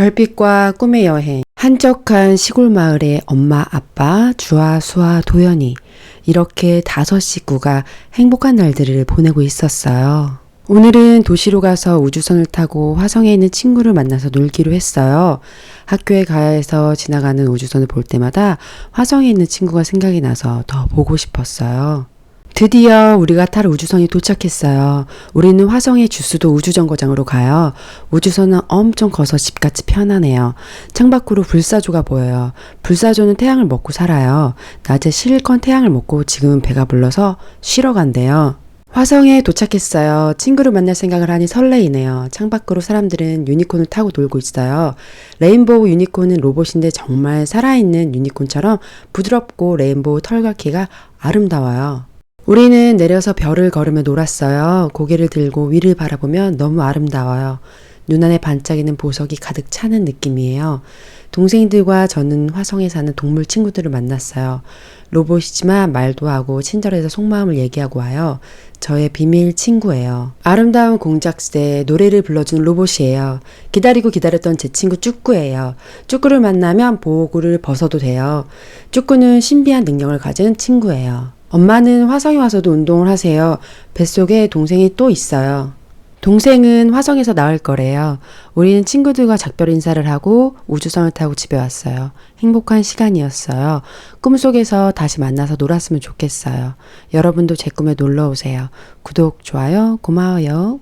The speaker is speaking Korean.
별빛과 꿈의 여행. 한적한 시골 마을의 엄마, 아빠, 주아, 수아, 도연이. 이렇게 다섯 식구가 행복한 날들을 보내고 있었어요. 오늘은 도시로 가서 우주선을 타고 화성에 있는 친구를 만나서 놀기로 했어요. 학교에 가야 해서 지나가는 우주선을 볼 때마다 화성에 있는 친구가 생각이 나서 더 보고 싶었어요. 드디어 우리가 탈 우주선이 도착했어요. 우리는 화성의 주수도 우주정거장으로 가요. 우주선은 엄청 커서 집같이 편하네요. 창밖으로 불사조가 보여요. 불사조는 태양을 먹고 살아요. 낮에 실컷 태양을 먹고 지금은 배가 불러서 쉬러 간대요. 화성에 도착했어요. 친구를 만날 생각을 하니 설레이네요. 창밖으로 사람들은 유니콘을 타고 놀고 있어요. 레인보우 유니콘은 로봇인데 정말 살아있는 유니콘처럼 부드럽고 레인보우 털과 키가 아름다워요. 우리는 내려서 별을 걸으며 놀았어요. 고개를 들고 위를 바라보면 너무 아름다워요. 눈안에 반짝이는 보석이 가득 차는 느낌이에요. 동생들과 저는 화성에 사는 동물 친구들을 만났어요. 로봇이지만 말도 하고 친절해서 속마음을 얘기하고 와요. 저의 비밀 친구예요. 아름다운 공작새 노래를 불러주는 로봇이에요. 기다리고 기다렸던 제 친구 쭈꾸예요. 쭈꾸를 만나면 보호구를 벗어도 돼요. 쭈꾸는 신비한 능력을 가진 친구예요. 엄마는 화성에 와서도 운동을 하세요. 뱃속에 동생이 또 있어요. 동생은 화성에서 나올 거래요. 우리는 친구들과 작별 인사를 하고 우주선을 타고 집에 왔어요. 행복한 시간이었어요. 꿈속에서 다시 만나서 놀았으면 좋겠어요. 여러분도 제 꿈에 놀러 오세요. 구독, 좋아요, 고마워요.